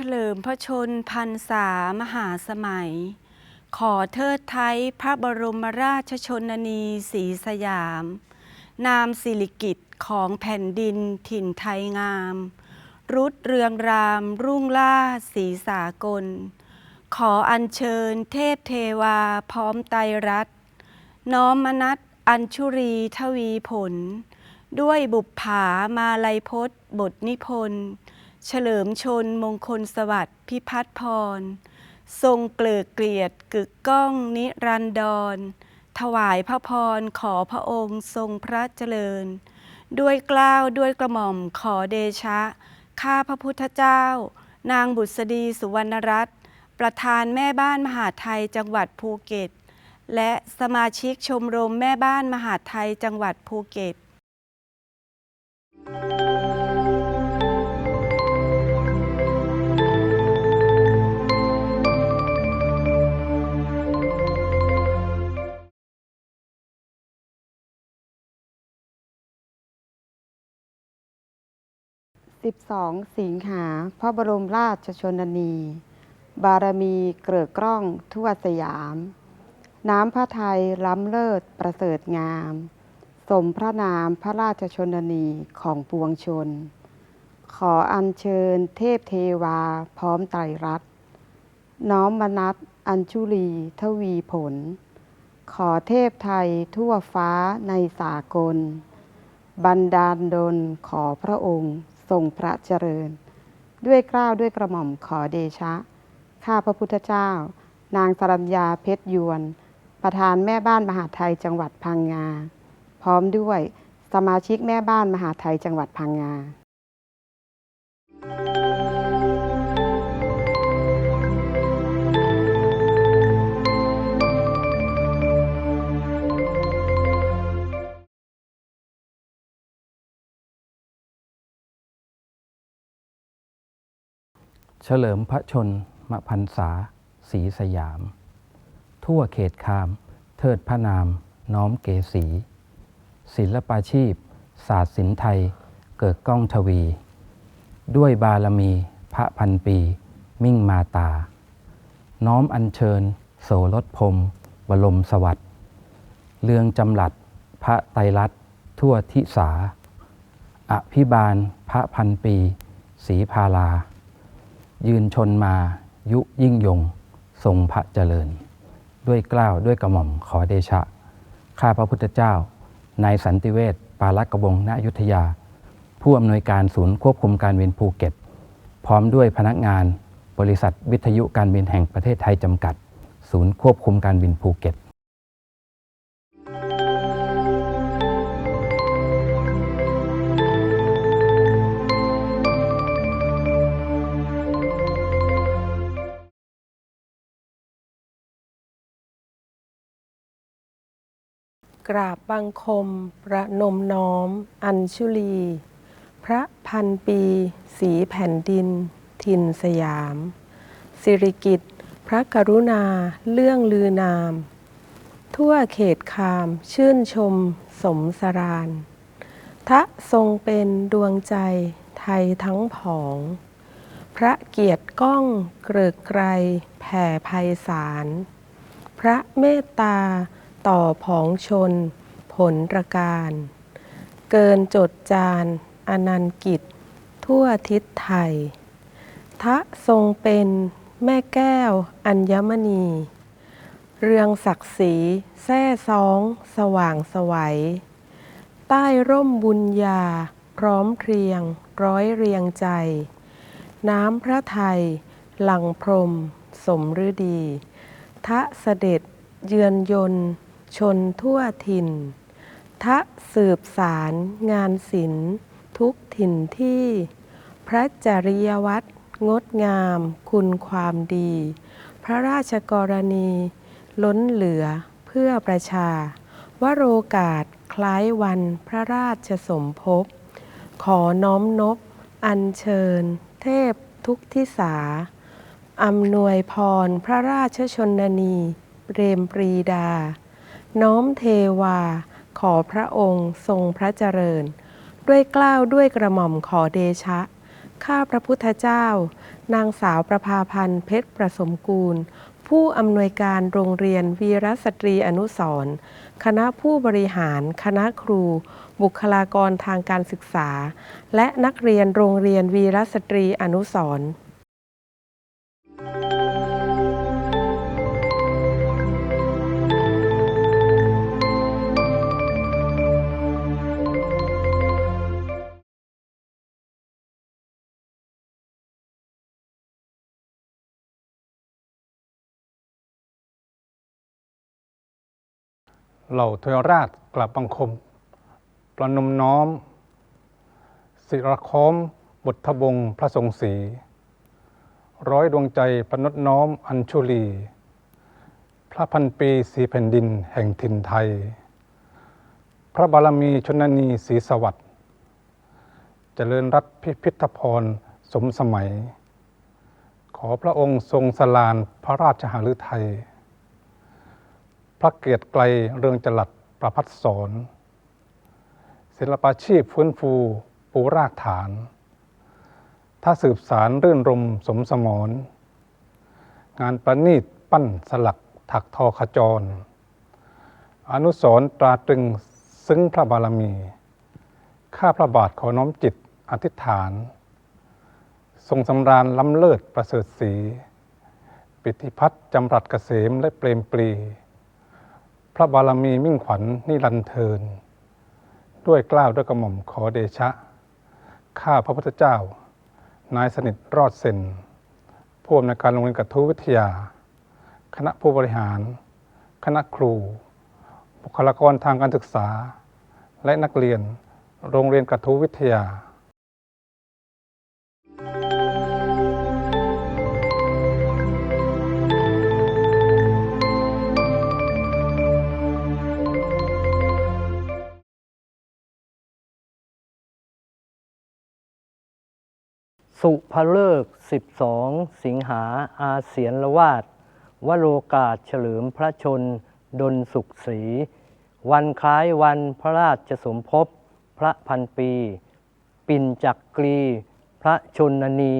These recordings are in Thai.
เฉลิมพระชนพันษามหาสมัย ขอเทิดไทยพระบรมราชชนนีศรีสยาม นามสิริกิตของแผ่นดินถิ่นไทยงาม รุดเรืองรามรุ่งล่าสีสากล ขออัญเชิญเทพเทวาพร้อมไตรรัตน้อมมนัสอัญชุรีทวีผล ด้วยบุปผามาลัยพจน์บทนิพนธ์ เฉลิมชนมงคลสวัสดิ์พิพัฒน์พร ทรงเกลือเกลียดกึกก้องนิรันดร ถวายพระพรขอพระองค์ทรงพระเจริญ ด้วยกล้าวด้วยกระหม่อมขอเดชะ ข้าพระพุทธเจ้า นางบุษดีสุวรรณรัตน์ประธานแม่บ้านมหาไทยจังหวัดภูเก็ต และสมาชิกชมรมแม่บ้านมหาไทยจังหวัดภูเก็ต 12 สิงหาพระบรมราชชนนี บารมีเกลือกล้องทั่วสยาม น้ำพระไทยล้ำเลิศประเสริฐงาม สมพระนามพระราชชนนีของปวงชน ขออัญเชิญเทพเทวาพร้อมไตรรัตน์น้อมมนัสอัญชุลีทวีผล ขอเทพไทยทั่วฟ้าในสากล บันดาลดลขอพระองค์ ทรงพระเจริญ ด้วยกล้าวด้วยกระหม่อมขอเดชะ ข้าพระพุทธเจ้า นางสรัญญาเพชรยวน ประธานแม่บ้านมหาไทยจังหวัดพังงา พร้อมด้วยสมาชิกแม่บ้านมหาไทยจังหวัดพังงา เฉลิมพระชนมพรรษาศรีสยาม ทั่วเขตคาม เทิดพระนาม น้อมเกษีศิลปาชีพ ศาสตร์ศิลป์ไทย เกิดก้องทวี ด้วยบารมีพระพันปี มิ่งมาตา น้อมอัญเชิญ โสรถพรมบรมสวัสดิ์เรืองจำหลัด พระไตรรัตน์ทั่วทิสา อภิบาลพระพันปีศรีพาลา ยืนชนมายุยิ่งยง ทรงพระเจริญ ด้วยกล้าวด้วยกระหม่อมขอเดชะ ข้าพระพุทธเจ้านายสันติเวชปาลักกบงณอยุธยา ผู้อำนวยการศูนย์ควบคุมการบินภูเก็ต พร้อมด้วยพนักงานบริษัทวิทยุการบินแห่งประเทศไทยจำกัด ศูนย์ควบคุมการบินภูเก็ต กราบบังคม ประนมน้อม อัญชุลี พระพันปี สีแผ่นดินถิ่นสยาม สิริกิตพระกรุณา เรื่องลือนาม ทั่วเขตคามชื่นชม สมสรานทะทรงเป็นดวงใจไทยทั้งผอง พระเกียรติก้องเกริกไกรแผ่ภัยสาร พระเมตตา ต่อผองชน ผลประการ เกินจดจานอนันต์กิจ ทั่วทิศไทย ทะทรงเป็นแม่แก้วอัญมณี เรืองศักดิ์ศรีแท่ซอง สว่างสวัย ใต้ร่มบุญญา พร้อมเพรียง ร้อยเรียงใจ น้ำพระไทย หลังพรม สมฤดี ทะเสด็จเยือนยนต์ ชนทั่วถิ่น ทะสืบสารงานศิลป์ทุกถิ่นที่ พระจริยวัตรงดงามคุณความดี พระราชกรณี ล้นเหลือเพื่อประชา วโรกาสคล้ายวันพระราชสมภพ ขอน้อมนบ อัญเชิญ เทพทุกทิสาอำนวยพรพระราชชนนีเปรมปรีดา น้อมเทวา ขอพระองค์ทรงพระเจริญ ด้วยกล้าวด้วยกระหม่อมขอเดชะ ข้าพระพุทธเจ้า นางสาวประภาพันธ์เพชรประสมกูล ผู้อำนวยการโรงเรียนวีรสตรีอนุสร์คณะผู้บริหาร คณะครู บุคลากรทางการศึกษา และนักเรียนโรงเรียนวีรสตรีอนุสร เหล่าเทวราชกลับบังคม ประนมน้อม ศิรค้อมบุตรบงพระทรงศรีร้อยดวงใจประนดน้อมอัญชุลี พระพันปีสีแผ่นดินแห่งถิ่นไทย พระบารมีชนนีศรีสวัสดิ์เจริญรัตพิพิธพรสมสมัย ขอพระองค์ทรงสลานพระราชหฤทัย พระเกียรติไกลเรืองจรัสประพัดสอนศิลปาชีพฟื้นฟูปูรากฐาน ถ้าสืบสารรื่นรมสมสมรงานประณีตปั้นสลักถักทอขจร อนุสรตราตรึงซึ้งพระบารมี ข้าพระบาทขอน้อมจิตอธิษฐาน ทรงสำราญล้ำเลิศประเสริฐสี ปิติพัฒน์จำรัดเกษมและเปรมปรี ระบารมีมิ่งขวัญนิรันเทิน ด้วยกล้าวด้วยกระหม่อมขอเดชะ ข้าพระพุทธเจ้า นายสนิทรอดเซนผู้อำนวยการโรงเรียนกระทู้วิทยา คณะผู้บริหาร คณะครู บุคลากรทางการศึกษา และนักเรียนโรงเรียนกระทู้วิทยา สุภเลิกษ์12 สิงหาอาเสียนละวาดวโรกาสเฉลิมพระชนดลสุขศรี วันคล้ายวันพระราชสมภพพระพันปี ปิ่นจักกรี พระชนนี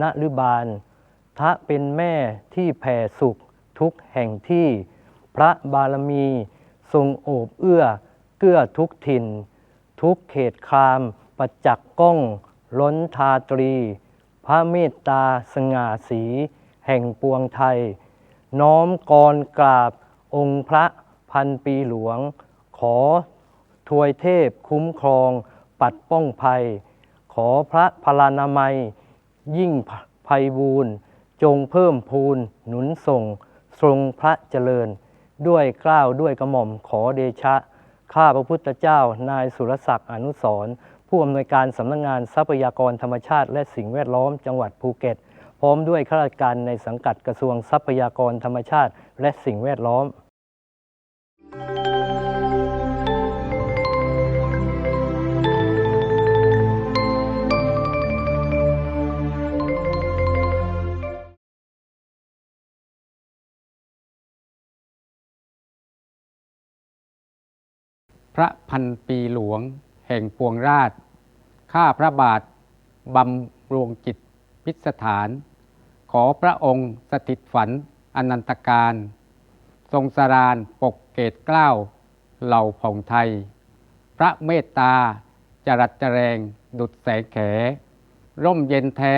ณฤบาลทะเป็นแม่ที่แผ่สุขทุกแห่งที่ พระบารมี ทรงโอบเอื้อ เกื้อทุกถิ่น ทุกเขตคาม ประจักษ์ก้อง ล้นทาตรี พระเมตตาสง่าสี แห่งปวงไทย น้อมกรกราบองค์พระพันปีหลวง ขอถวยเทพคุ้มครองปัดป้องภัย ขอพระพลานามัย ยิ่งภัยบูรณ์จงเพิ่มพูนหนุนส่ง ทรงพระเจริญ ด้วยเกล้าวด้วยกระหม่อมขอเดชะ ข้าพระพุทธเจ้านายสุรศักดิ์อนุสร ผู้อำนวยการสำนักงงานทรัพยากรธรรมชาติ และสิ่งแวดล้อมจังหวัดภูเก็ต พร้อมด้วยข้าราชการในสังกัดกระทรวงทรัพยากรธรรมชาติ และสิ่งแวดล้อม พระพันปีหลวง แห่งปวงราช ข้าพระบาทบำรวงจิตพิสถาน ขอพระองค์สถิตฝันอนันตการ ทรงสรานปกเกตเกล้าเหล่าผ่องไทย พระเมตตาจรัสจแรงดุดแสงแข ร่มเย็นแท้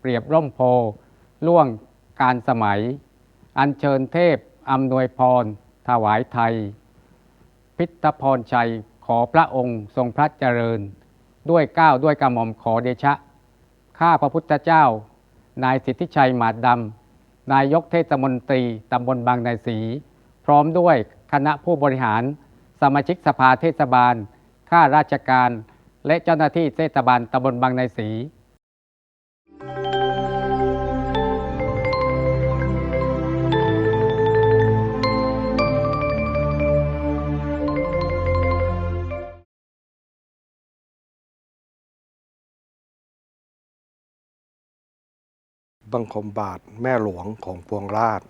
เปรียบร่มโพล่วงการสมัย อัญเชิญเทพอำนวยพรถวายไทย พิทพรชัย ขอพระองค์ทรงพระเจริญ ด้วยก้าวด้วยกระหม่อมขอเดชะ ข้าพระพุทธเจ้า นายสิทธิชัยหมาดดำนายกเทศมนตรีตำบลบางนายสี พร้อมด้วยคณะผู้บริหาร สมาชิกสภาเทศบาล ข้าราชการ และเจ้าหน้าที่เทศบาลตำบลบางนายสี บังคมบาทแม่หลวงของปวงราช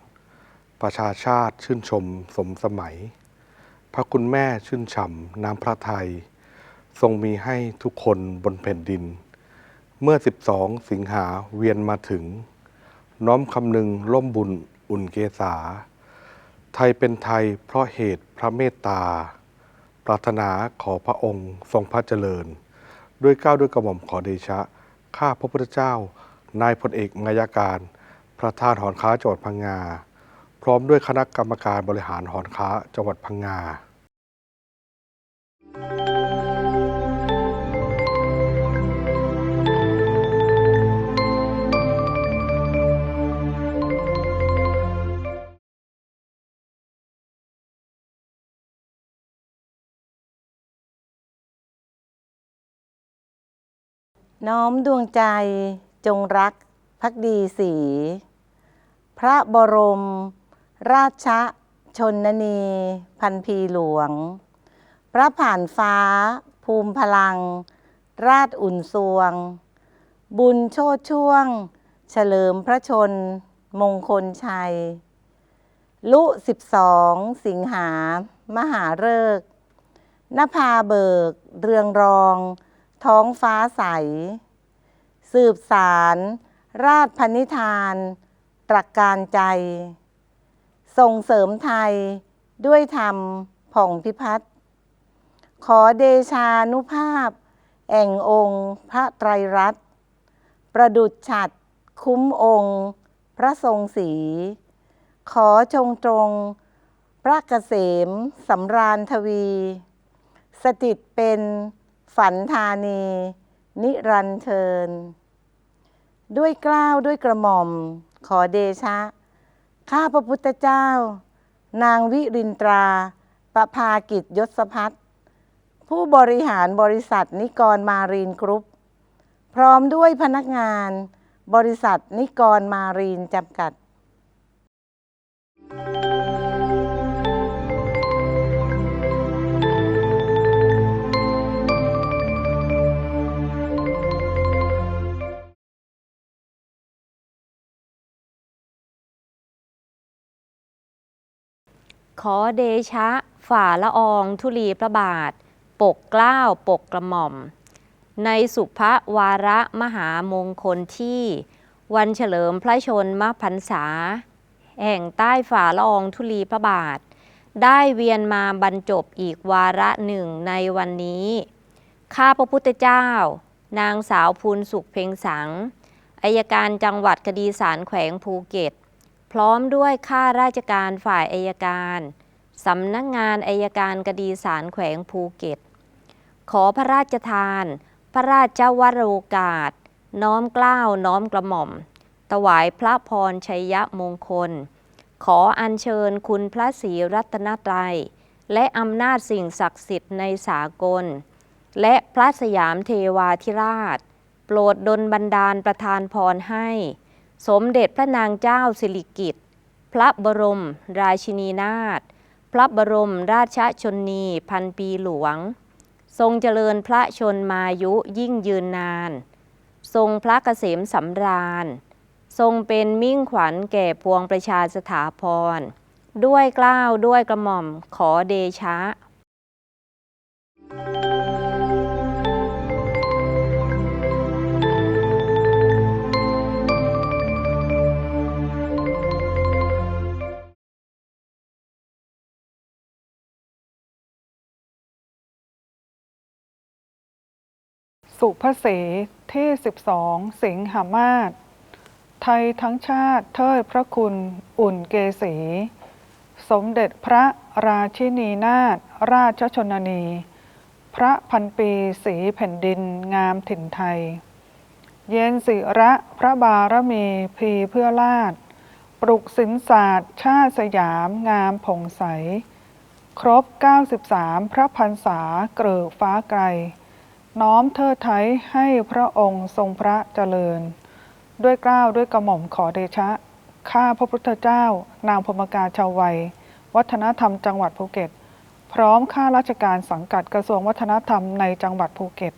ประชาชาติชื่นชมสมสมัย พระคุณแม่ชื่นฉ่ำน้ำพระไทยทรงมีให้ทุกคนบนแผ่นดิน เมื่อ 12 สิงหาเวียนมาถึง น้อมคำนึงร่มบุญอุ่นเกษา ไทยเป็นไทยเพราะเหตุพระเมตตา ปรารถนาขอพระองค์ทรงพระเจริญ ด้วยก้าวด้วยกระหม่อมขอเดชะ ข้าพระพุทธเจ้า นายพลเอกนายการประธานหอนค้าจังหวัดพังงา พร้อมด้วยคณะกรรมการบริหารหอนค้าจังหวัดพังงาน้อมดวงใจ จงรักพักดีสี พระบรม ราชชนนี พันพีหลวง พระผ่านฟ้า ภูมิพลัง ราชอุ่นสวง บุญโชดช่วง เฉลิมพระชน มงคลชัย ลุสิบสองสิงหา มหาฤกษ์นภาเบิก เรืองรอง ท้องฟ้าใส สืบสาร ราชพนิธาน ตรักการใจ ส่งเสริมไทยด้วยธรรมผ่องพิพัฒน์ขอเดชานุภาพแห่งองค์พระไตรรัตน์ประดุจฉัดคุ้มองค์ พระทรงศรีขอจงตรง พระเกษมสำราญทวี สถิตเป็นฝันธานี นิรันเทิน ด้วยกล้าวด้วยกระหม่อม ขอเดชะ ข้าพระพุทธเจ้า นางวิรินตราประภากิจยศพัฒน์ผู้บริหารบริษัทนิกรมารีนกรุ๊ป พร้อมด้วยพนักงาน บริษัทนิกรมารีนจำกัด ขอเดชะ ฝ่าละอองธุลีพระบาท ปกเกล้าปกกระหม่อม ในสุภวาระมหามงคลที่ วันเฉลิมพระชนมพรรษา แห่งใต้ฝ่าละอองธุลีพระบาท ได้เวียนมาบรรจบอีกวาระหนึ่งในวันนี้ ข้าพระพุทธเจ้า นางสาวภูลสุขเพ็งสังอายการจังหวัดคดีสารแขวงภูเก็ต พร้อมด้วยข้าราชการฝ่ายอายการสำนักงานอายการคดีศาลแขวงภูเก็ต ขอพระราชทาน พระราชวโรกาส น้อมเกล้าวน้อมกระหม่อม ถวายพระพรชัยมงคล ขออัญเชิญคุณพระศรีรัตนตรัย และอำนาจสิ่งศักดิ์สิทธิ์ในสากล และพระสยามเทวาธิราช โปรดดลบันดาลประทานพรให้ สมเด็จพระนางเจ้าสิริกิติ์พระบรม ราชินีนาถพระบรมราชชนนีพันปีหลวง ทรงเจริญพระชนมายุยิ่งยืนนาน ทรงพระเกษมสำราญ ทรงเป็นมิ่งขวัญแก่พวงประชาสถาพร ด้วยกล้าวด้วยกระหม่อมขอเดชะ สุภเสที่ 12 สิงหามาศไทยทั้งชาติเทิดพระคุณอุ่นเกษี สมเด็จพระราชินีนาถราชชนนี พระพันปีสีแผ่นดินงามถิ่นไทย เย็นศิระพระบารมีพีเพื่อลาดปลุกสินศาสตร์ชาติสยามงามผ่องใส ครบ 93 พระพรรษาเกริกฟ้าไกล น้อมเทิดไทยให้พระองค์ทรงพระเจริญ ด้วยเกล้าวด้วยกระหม่อมขอเดชะ ข้าพระพุทธเจ้า นางพมกาชาววัย วัฒนธรรมจังหวัดภูเก็ต พร้อมข้าราชการสังกัดกระทรวงวัฒนธรรมในจังหวัดภูเก็ต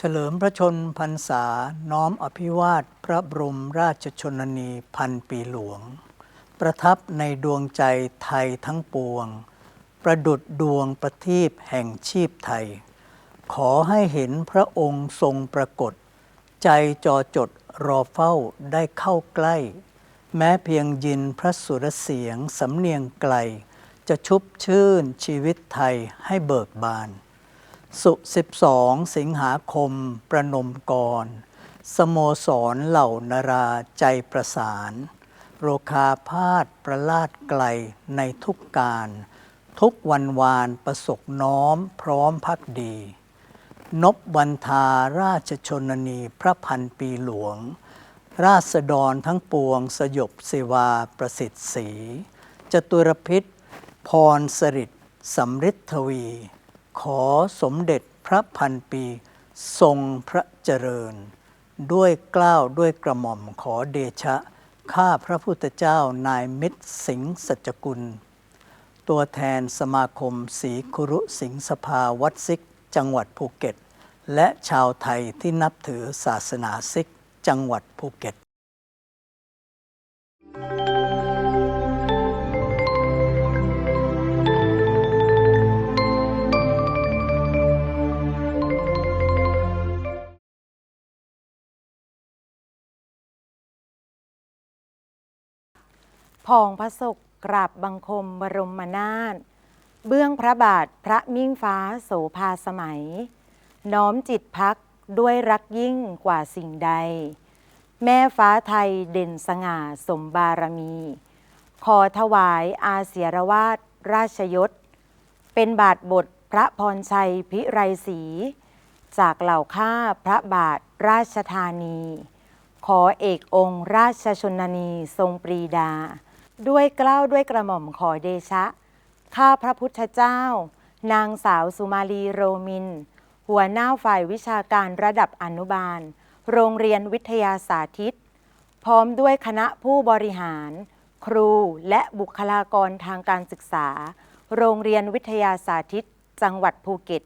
เฉลิมพระชนพรรษา น้อมอภิวาทพระบรมราชชนนีพันปีหลวง ประทับในดวงใจไทยทั้งปวง ประดุดดวงประทีปแห่งชีพไทย ขอให้เห็นพระองค์ทรงปรากฏ ใจจอจดรอเฝ้าได้เข้าใกล้ แม้เพียงยินพระสุรเสียงสำเนียงไกล จะชุบชื่นชีวิตไทยให้เบิกบาน สุ12สิงหาคมประนมกร สโมสรเหล่านราใจประสาน โรคาพาดประลาดไกลในทุกการ ทุกวันวานประสกน้อมพร้อมพักดี นบวันทาราชชนนีพระพันปีหลวง ราษฎรทั้งปวงสยบเสวาประสิทธิ์สีจตุรพิษพรสริตสำริดทวี ขอสมเด็จพระพันปี ทรงพระเจริญ ด้วยเกล้าวด้วยกระหม่อมขอเดชะ ข้าพระพุทธเจ้านายมิตรสิงห์สัจกุล ตัวแทนสมาคมศรีคุรุสิงสภาวัดซิก จังหวัดภูเก็ต และชาวไทยที่นับถือศาสนาซิก จังหวัดภูเก็ต พองพระศกกราบบังคมบรมนาถเบื้องพระบาทพระมิ่งฟ้าโสภาสมัย น้อมจิตพักด้วยรักยิ่งกว่าสิ่งใด แม่ฟ้าไทยเด่นสง่าสมบารมี ขอถวายอาเสียรวาดราชยศ เป็นบาทบทพระพรชัยพิไรศรีจากเหล่าข้าพระบาทราชธานี ขอเอกองค์ราชชนนีทรงปรีดา ด้วยเกล้าวด้วยกระหม่อมขอเดชะ ข้าพระพุทธเจ้า นางสาวสุมาลีโรมิน หัวหน้าฝ่ายวิชาการระดับอนุบาล โรงเรียนวิทยาสาธิต พร้อมด้วยคณะผู้บริหาร ครูและบุคลากรทางการศึกษา โรงเรียนวิทยาสาธิต จังหวัดภูเก็ต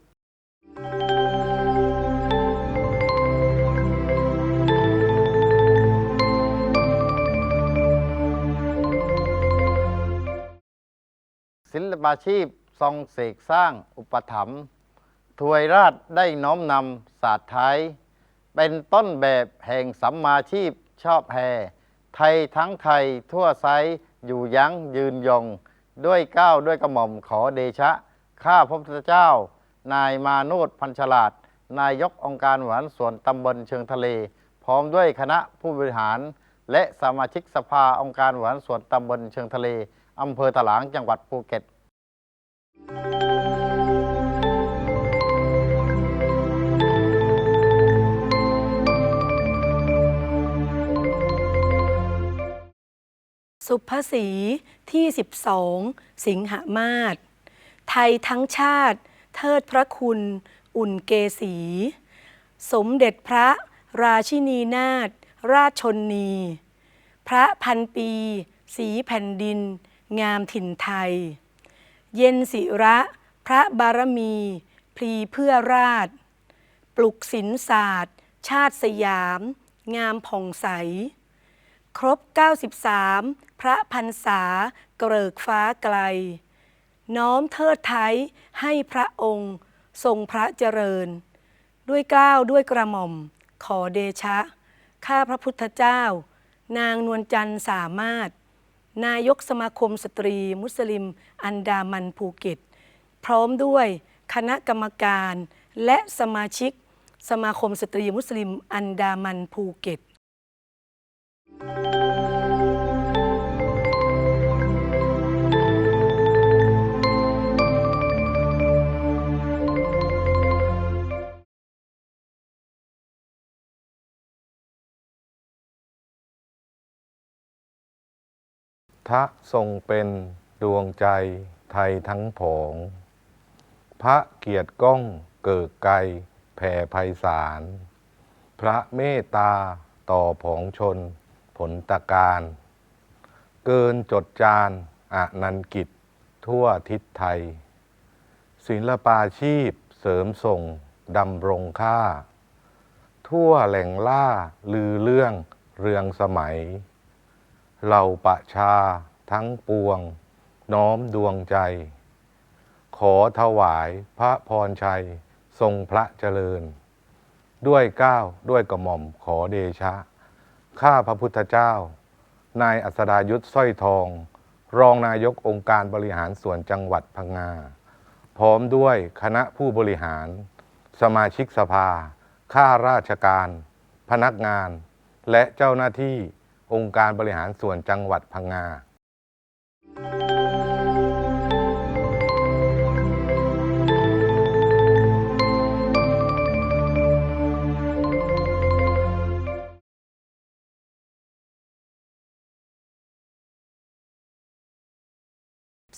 ศิลปาชีพทรงเสกสร้างอุปถัมภ์ถวยราชได้น้อมนำศาสตร์ไทย เป็นต้นแบบแห่งสัมมาชีพชอบแห่ไทยทั้งไทยทั่วไซอยู่ยั้งยืนยง ด้วยก้าวด้วยกระหม่อมขอเดชะ ข้าพระพุทธเจ้า นายมาโนดพันฉลาด นายกองค์การหวานส่วนตำบลเชิงทะเล พร้อมด้วยคณะผู้บริหาร และสมาชิกสภาองค์การหวานส่วนตำบลเชิงทะเล อำเภอถลางจังหวัดภูเก็ตสุภาษีที่ 12 สิงหามาศไทยทั้งชาติ เทิดพระคุณ อุ่นเกษี สมเด็จพระราชินีนาถราชชนนี พระพันปี สีแผ่นดิน งามถิ่นไทย เย็นศิระพระบารมี พลีเพื่อราช ปลุกศิลศาสตร์ ชาติสยาม งามผ่องใส ครบ 93 พระพรรษาเกริกฟ้าไกล น้อมเทิดไทยให้พระองค์ทรงพระเจริญ ด้วยกล้าวด้วยกระหม่อม ขอเดชะ ข้าพระพุทธเจ้า นางนวลจันทร์สามารถ นายกสมาคมสตรี มุสลิม อันดามันภูเก็ต พร้อมด้วยคณะกรรมการ และสมาชิก สมาคมสตรีมุสลิม อันดามันภูเก็ต ทะทรงเป็นดวงใจไทยทั้งผองพระเกียรติก้องเกิดไกลแผ่ไพศาล พระเมตตาต่อผองชนผลตะการ เกินจดจานอนันกิจทั่วทิศไทย ศิลปาชีพเสริมส่งดำรงค่า ทั่วแหล่งล่าลือเรื่องเรืองสมัย เราประชาทั้งปวง น้อมดวงใจ ขอถวายพระพรชัยทรงพระเจริญ ด้วยก้าวด้วยกระหม่อมขอเดชะ ข้าพระพุทธเจ้า นายอัศดายุทธสร้อยทอง รองนายกองค์การบริหารส่วนจังหวัดพังงา พร้อมด้วยคณะผู้บริหาร สมาชิกสภา ข้าราชการ พนักงาน และเจ้าหน้าที่ องค์การบริหารส่วนจังหวัดพังงา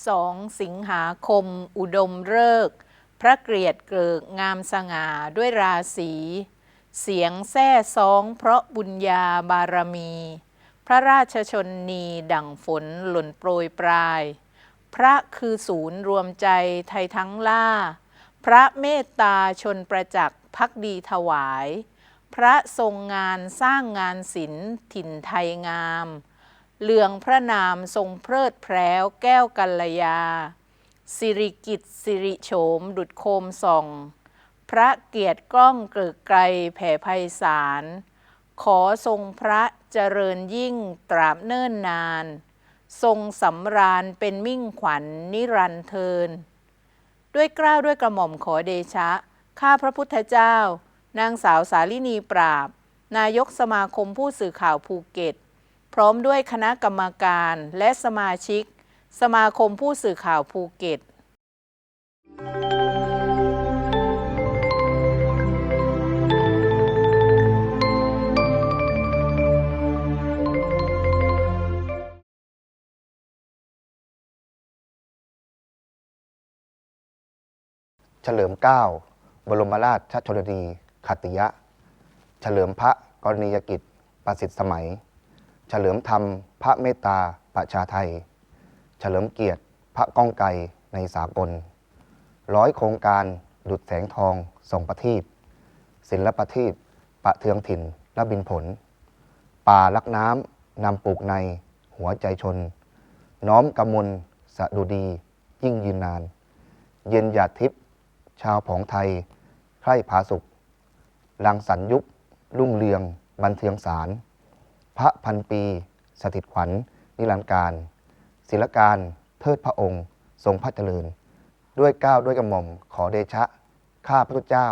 2สิงหาคม อุดมฤกษ์พระเกลียดเกริกงามสง่าด้วยราศี เสียงแซ่ซองเพราะบุญญาบารมี พระราชชนนีดั่งฝนหล่นโปรยปลาย พระคือศูนย์รวมใจไทยทั้งล่า พระเมตตาชนประจักษ์พักดีถวาย พระทรงงานสร้างงานศิลป์ถิ่นไทยงาม เลืองพระนามทรงเพลิดแพร้วแก้วกัลยา สิริกิตสิริโฉมดุดโคมส่อง พระเกียรติกล้องเกริกไกรแผ่ไพศาลขอทรงพระ เจริญยิ่งตราบเนิ่นนาน ทรงสำราญเป็นมิ่งขวัญนิรันเทิน ด้วยกล้าวด้วยกระหม่อมขอเดชะ ข้าพระพุทธเจ้า นางสาวสาลินีปราบ นายกสมาคมผู้สื่อข่าวภูเก็ต พร้อมด้วยคณะกรรมการและสมาชิก สมาคมผู้สื่อข่าวภูเก็ต เฉลิมเกล้าบรมราชชนนีขัตติยะ เฉลิมพระกรณียกิจประสิทธิ์สมัย เฉลิมธรรมพระเมตตาประชาไทย เฉลิมเกียรติพระก้องไกรในสากล ร้อยโครงการดุดแสงทองส่งประทีปศิลปประทีปประเทืองถิ่นและบินผล ป่าลักน้ำนำปลูกในหัวใจชน น้อมกำมลสะดุดียิ่งยืนนาน เย็นหยาดทิพย์ ชาวผองไทยใคร่ผาสุขรังสรรยุครุ่งเรือง บันเทืองสาร พระพันปี สถิตขวัญ นิรันดร์การ ศิลการ เทิดพระองค์ ทรงพระเจริญ ด้วยก้าวด้วยกระหม่อม ขอเดชะ ข้าพระพุทธเจ้า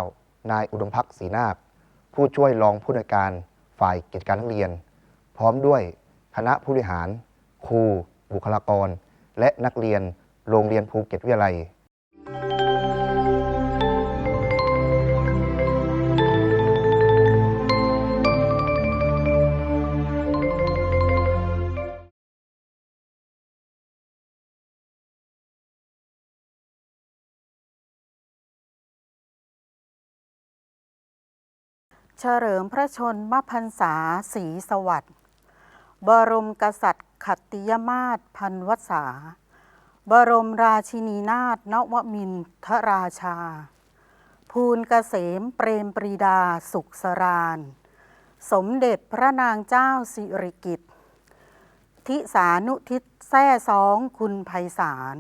นายอุดมพักศรีนาคผู้ช่วยรองผู้ในวยการฝ่ายกิจการนักเรียน พร้อมด้วยคณะผู้บริหาร ครู บุคลากร และนักเรียนโรงเรียนภูเก็ตวิทยาลัย เฉลิมพระชนมพรรษาศรีสวัสดิ์บรมกษัตริย์ขัตติยมาศพันวษา บรมราชินีนาถนวมินทราชา ภูลเกษมเปรมปรีดาสุขสราน สมเด็จพระนางเจ้าสิริกิติ์ทิสานุทิศแท่สองคุณไพศาล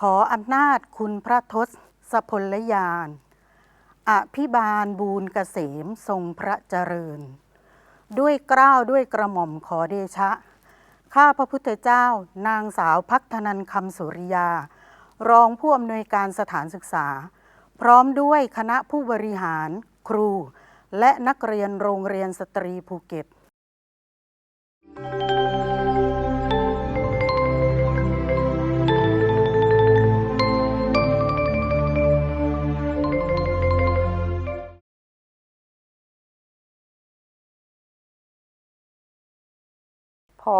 ขออำนาจคุณพระทศพลยาน อภิบาลบูรเกษมทรงพระเจริญ ด้วยเกล้าวด้วยกระหม่อมขอเดชะ ข้าพระพุทธเจ้า นางสาวพัฒนันคำสุริยา รองผู้อำนวยการสถานศึกษา พร้อมด้วยคณะผู้บริหารครู และนักเรียนโรงเรียนสตรีภูเก็ต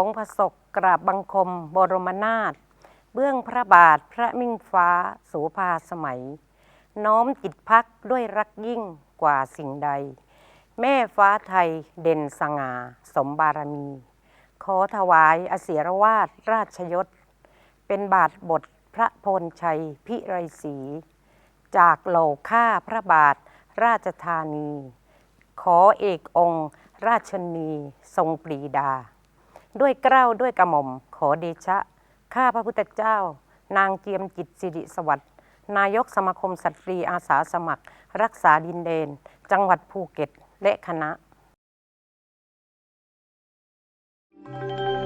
งผสกกราบบังคมบรมนาถเบื้องพระบาทพระมิ่งฟ้าโสภาสมัย น้อมจิตพักด้วยรักยิ่งกว่าสิ่งใด แม่ฟ้าไทยเด่นสง่าสมบารมี ขอถวายอเสียรวาดราชยศ เป็นบาทบทพระพลชัยพิไรศรีจากโลค่าพระบาทราชธานี ขอเอกองค์ ราชนีทรงปรีดา ด้วยเกล้าด้วยกระหม่อม ขอเดชะ ข้าพระพุทธเจ้า นางเจียมจิตสิริสวัสดิ์นายกสมาคมสตรีอาสาสมัคร รักษาดินแดน จังหวัดภูเก็ตและคณะ Thank you.